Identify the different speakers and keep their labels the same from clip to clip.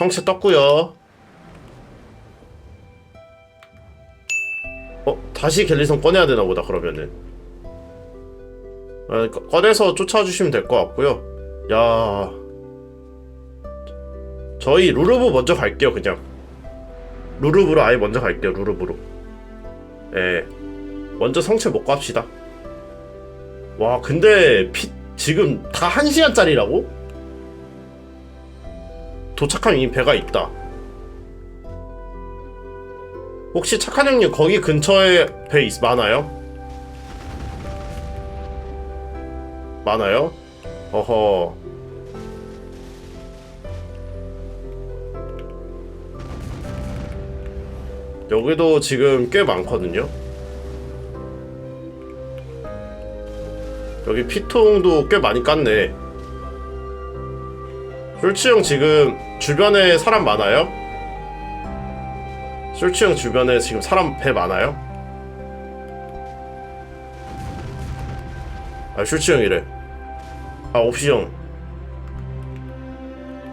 Speaker 1: 성체 떴고요. 어? 다시 갤리선 꺼내야 되나 보다 그러면은. 아, 꺼- 꺼내서 쫓아주시면 될 것 같고요. 야. 저희 루루브 먼저 갈게요 그냥. 루루브로 아예 먼저 갈게요 루루브로. 예. 먼저 성체 먹고 합시다. 와 근데 피 지금 다 1시간짜리라고? 도착하면 이미 배가 있다 혹시 착한 형님 거기 근처에 배 있, 많아요? 많아요? 어허 여기도 지금 꽤 많거든요 여기 피통도 꽤 많이 깠네 술치형 지금 주변에 사람 많아요? 술치형 주변에 지금 사람 배 많아요? 아 술치형이래 아 옵시형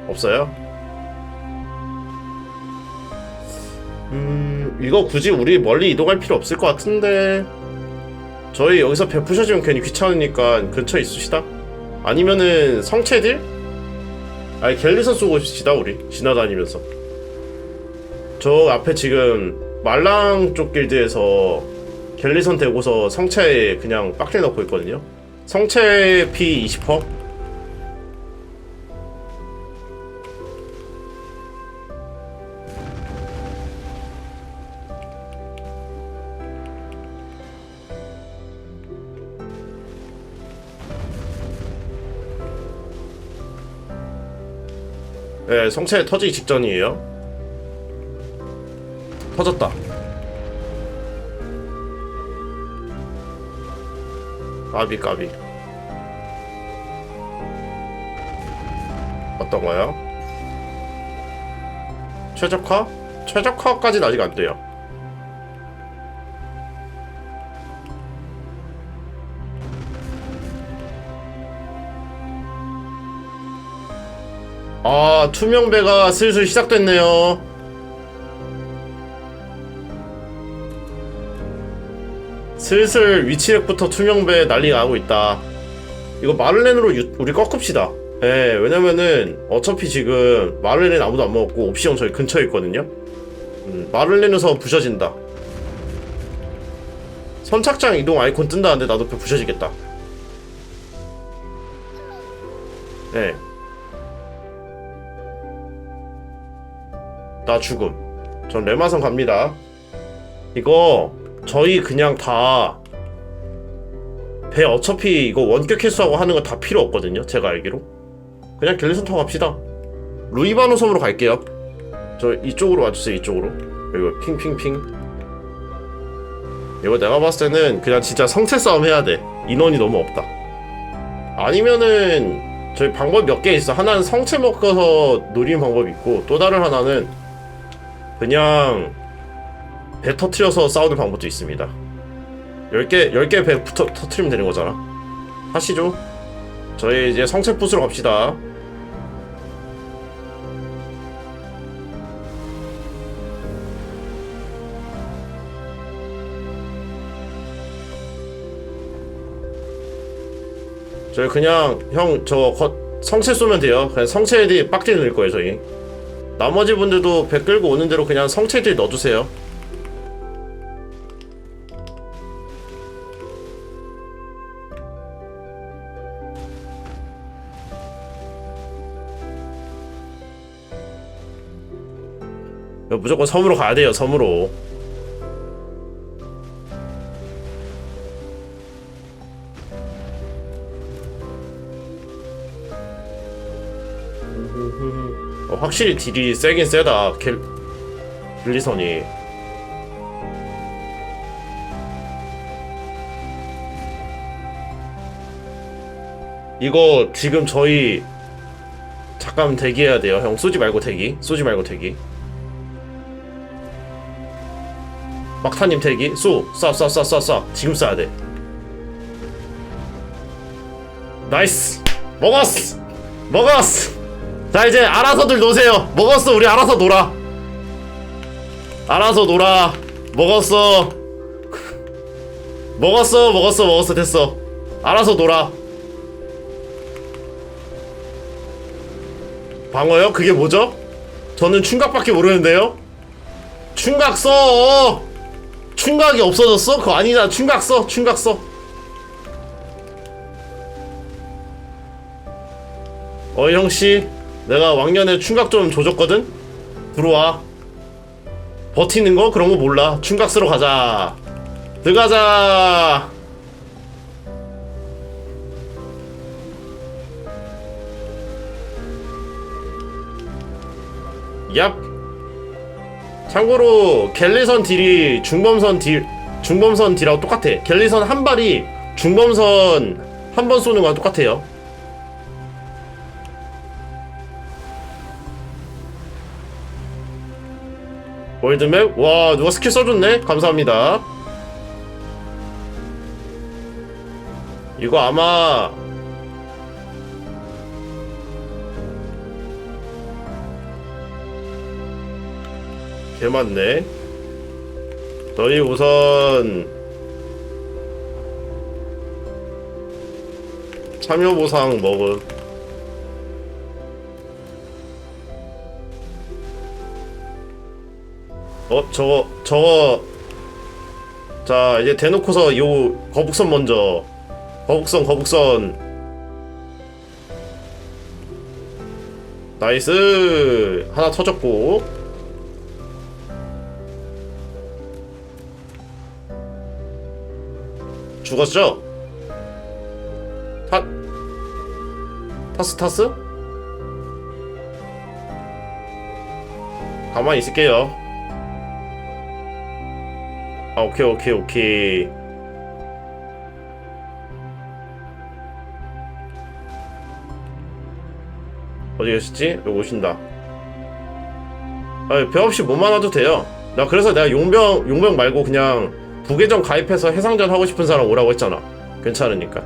Speaker 1: 없어요? 음 이거 굳이 우리 멀리 이동할 필요 없을 것 같은데 저희 여기서 배 부셔지면 괜히 귀찮으니까 근처에 있으시다 아니면은 성체들? 아니 갤리선 쏘고 싶시다 우리. 지나다니면서. 저 앞에 지금 말랑 쪽 길드에서 갤리선 대고서 성체에 그냥 빡대 넣고 있거든요. 성체 피 20%? 네, 성체 터지기 직전이에요. 터졌다. 까비 까비. 어떤 거요? 최적화? 최적화까지는 아직 안 돼요. 아, 투명배가 슬슬 시작됐네요. 슬슬 위치력부터 투명배 난리가 나고 있다. 이거 마를렌으로 유- 우리 꺾읍시다. 예, 왜냐면은 어차피 지금 마를렌 아무도 안 먹었고 옵시형 저희 근처에 있거든요. 음, 마를렌에서 부셔진다. 선착장 이동 아이콘 뜬다는데 나도 배 부셔지겠다. 예. 나 죽음. 전 레마선 갑니다. 이거 저희 그냥 다 배 어차피 이거 원격 횟수하고 하는 거 다 필요 없거든요. 제가 알기로. 그냥 타고 갑시다. 루이바노 섬으로 갈게요. 저 이쪽으로 와주세요. 이쪽으로. 이거 핑핑핑. 이거 내가 봤을 때는 그냥 진짜 성체 싸움 해야 돼. 인원이 너무 없다. 아니면은 저희 방법 몇 개 있어. 하나는 성체 먹어서 노리는 방법이 있고 또 다른 하나는 그냥 배 터트려서 싸우는 방법도 있습니다. 10개, 10개 배 붙어, 터트리면 되는 거잖아. 하시죠. 저희 이제 성체 부스로 갑시다. 저희 그냥 형 저 성체 쏘면 돼요. 그냥 성체들이 빡딜 넣을 거예요 저희. 나머지 분들도 배 끌고 오는 대로 그냥 성체들 넣어주세요. 무조건 섬으로 가야 돼요, 섬으로. 어, 확실히 딜이 세긴 세다, 갤, 갤리선이. 이거 지금 저희 잠깐 대기해야 돼요. 형 쏘지 말고 대기. 쏘지 말고 대기. 막타님 대기. 쏘. 쏴, 쏴, 쏴, 쏴, 쏴. 지금 쏴야 돼. 나이스. 먹었어. 먹었어. 자 이제 알아서들 노세요. 먹었어. 우리 알아서 놀아. 알아서 놀아. 먹었어. 먹었어 먹었어 먹었어. 됐어. 알아서 놀아. 방어요? 그게 뭐죠? 저는 충각밖에 모르는데요. 충각 써. 충각이 없어졌어? 그거 아니다 충각 써. 충각 써. 어 형씨 내가 왕년에 충각 좀 조졌거든? 들어와. 버티는 거? 그런 거 몰라. 충각 쓰러 가자. 들어가자. 얍. 참고로 갤리선 딜이 중범선 딜 중범선 딜하고 똑같아. 갤리선 한 발이 중범선 한 번 쏘는 거랑 똑같아요 월드맵? 와 누가 스킬 써줬네? 감사합니다 이거 아마 개 많네 너희 우선 참여 보상 먹음 어 저거 저거. 자 이제 대놓고서 요 거북선 먼저. 거북선 거북선. 나이스! 하나 터졌고. 죽었죠? 타 타스 타스? 가만히 있을게요 아 오케이 오케이 오케이. 어디 계셨지? 여기 오신다. 아배 없이 뭐만 와도 돼요. 나 그래서 내가 용병 용병 말고 그냥 부계정 가입해서 해상전 하고 싶은 사람 오라고 했잖아. 괜찮으니까.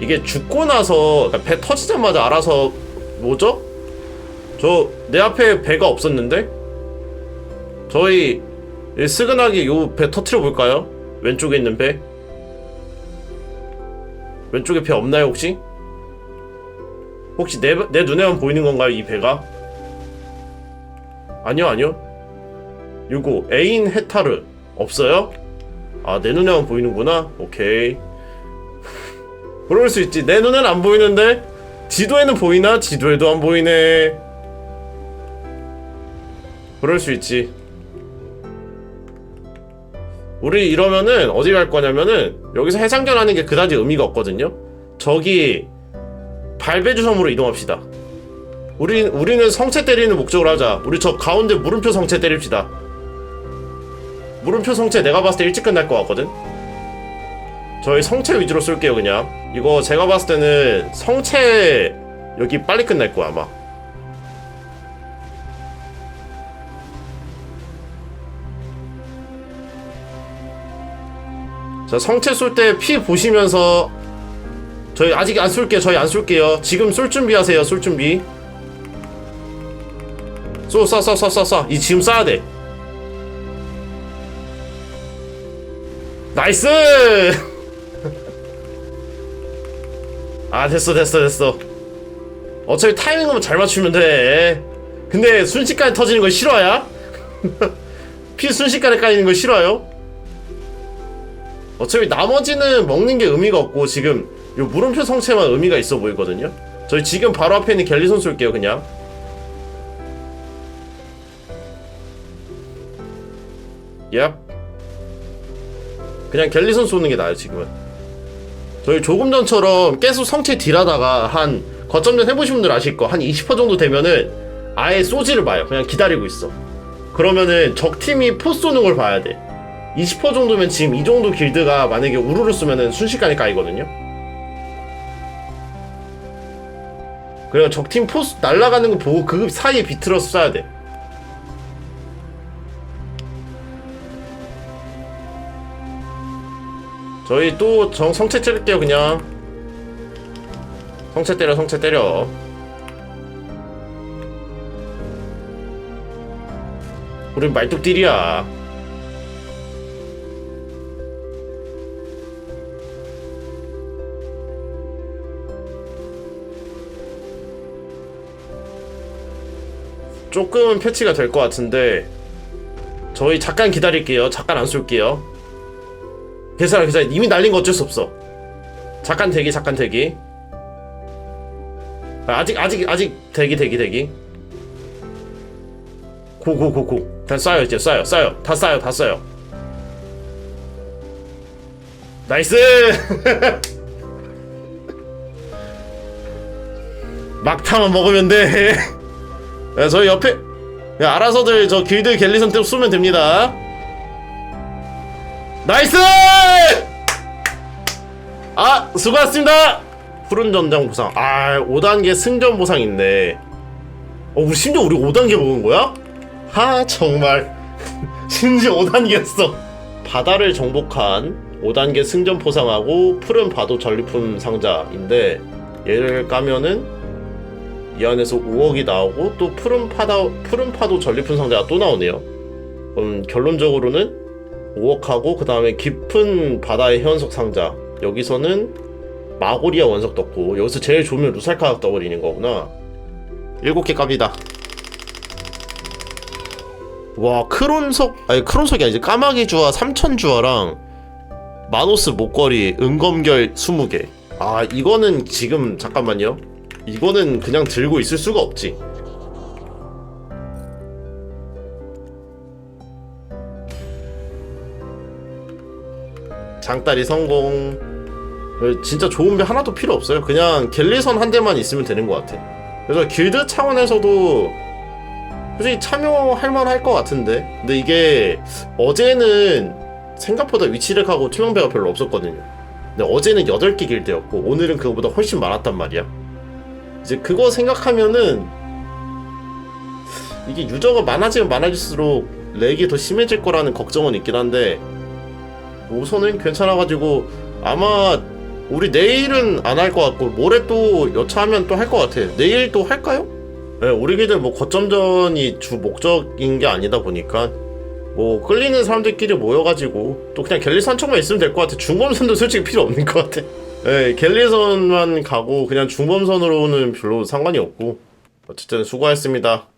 Speaker 1: 이게 죽고 나서 그러니까 배 터지자마자 알아서 뭐죠? 저 내 앞에 배가 없었는데 저희 이 스근하게 요 배 터트려 볼까요? 왼쪽에 있는 배 왼쪽에 배 없나요 혹시? 혹시 내, 내 눈에만 보이는 건가요 이 배가? 아니요 아니요 요거 에인 헤타르 없어요? 아 내 눈에만 보이는구나 오케이 그럴 수 있지 내 눈엔 안 보이는데 지도에는 보이나? 지도에도 안 보이네 그럴 수 있지 우리 이러면은 어디 갈 거냐면은 여기서 해상전 하는 게 그다지 의미가 없거든요. 저기 발배주 섬으로 이동합시다. 우리, 우리는 성체 때리는 목적으로 하자. 우리 저 가운데 물음표 성체 때립시다. 물음표 성체 내가 봤을 때 일찍 끝날 것 같거든? 저희 성체 위주로 쏠게요 그냥. 이거 제가 봤을 때는 성체 여기 빨리 끝날 거야 아마 자 성체 쏠 때 피 보시면서 저희 아직 안 쏠게요. 저희 안 쏠게요. 지금 쏠 준비하세요. 쏠 준비. 쏘 쏴 쏴 쏴 쏴 쏴이 지금 쏴야 돼. 나이스! 아 됐어 됐어 됐어. 어차피 타이밍만 잘 맞추면 돼. 근데 순식간에 터지는 거 싫어야? 피 순식간에 까이는 거 싫어요? 어차피 나머지는 먹는 게 의미가 없고 지금 요 물음표 성체만 의미가 있어 보이거든요. 저희 지금 바로 앞에 있는 갤리손 쏠게요 그냥. 얍. 그냥 갤리손 쏘는 게 나아요 지금은. 저희 조금 전처럼 계속 성체 딜하다가 한 거점전 해보신 분들 아실 거. 한 20% 정도 되면은 아예 쏘지를 마요. 그냥 기다리고 있어. 그러면은 적팀이 포 쏘는 걸 봐야 돼 20% 정도면 지금 이 정도 길드가 만약에 우르르 쓰면은 순식간에 까이거든요. 그래서 적팀 포스 날아가는 거 보고 그 사이에 비틀어서 쏴야 돼. 저희 또 정, 성체 찌를게요 그냥. 성체 때려 성체 때려. 우린 말뚝딜이야 조금은 패치가 될 것 같은데 저희 잠깐 기다릴게요. 잠깐 안 쏠게요. 괜찮아 괜찮아. 이미 날린 거 어쩔 수 없어. 잠깐 대기 잠깐 대기. 아, 아직 아직 아직 대기 대기 대기. 고고고고. 다 쏴요 이제. 쏴요 쏴요. 다 쏴요 다 쏴요. 나이스! 막타만 먹으면 돼 야, 저희 옆에 야, 알아서들 저 길드 갤리선 때 쏘면 됩니다. 나이스! 아 수고하셨습니다! 푸른 전장 보상. 아 5단계 승전 보상 있네. 어 우리 심지어 우리 5단계 먹은 거야? 하 정말. 심지어 5단계였어. 바다를 정복한 5단계 승전 포상하고 푸른 바도 전리품 상자인데 얘를 까면은 이 안에서 5억이 나오고 또 푸른 파다 푸른 파도 전리품 상자가 또 나오네요. 그럼 결론적으로는 5억하고 그 다음에 깊은 바다의 해원석 상자. 여기서는 마고리아 원석 떴고 여기서 제일 좋으면 루살카 떠버리는 거구나. 7개 깝니다. 와 크론석 아니 크론석이 아니지. 까마귀 주화 3천 주화랑 마노스 목걸이 은검결 20개. 아 이거는 지금 잠깐만요 이거는 그냥 들고 있을 수가 없지. 장다리 성공. 진짜 좋은 배 하나도 필요 없어요. 그냥 갤리선 한 대만 있으면 되는 것 같아. 그래서 길드 차원에서도 솔직히 참여할 만할 것 같은데. 근데 이게 어제는 생각보다 위치를 가고 투명배가 별로 없었거든요. 근데 어제는 8개 길드였고 오늘은 그거보다 훨씬 많았단 말이야 이제 그거 생각하면은 이게 유저가 많아지면 많아질수록 렉이 더 심해질 거라는 걱정은 있긴 한데 우선은 괜찮아가지고 아마 우리 내일은 안 할 것 같고 모레 또 여차하면 또 할 것 같아. 내일 또 할까요? 네, 우리 기들 뭐 거점전이 주 목적인 게 아니다 보니까 뭐 끌리는 사람들끼리 모여가지고 또 그냥 갤리선 쪽만 있으면 될 것 같아. 중범선도 솔직히 필요 없는 것 같아 네, 갤리선만 가고 그냥 중범선으로는 별로 상관이 없고 어쨌든 수고하셨습니다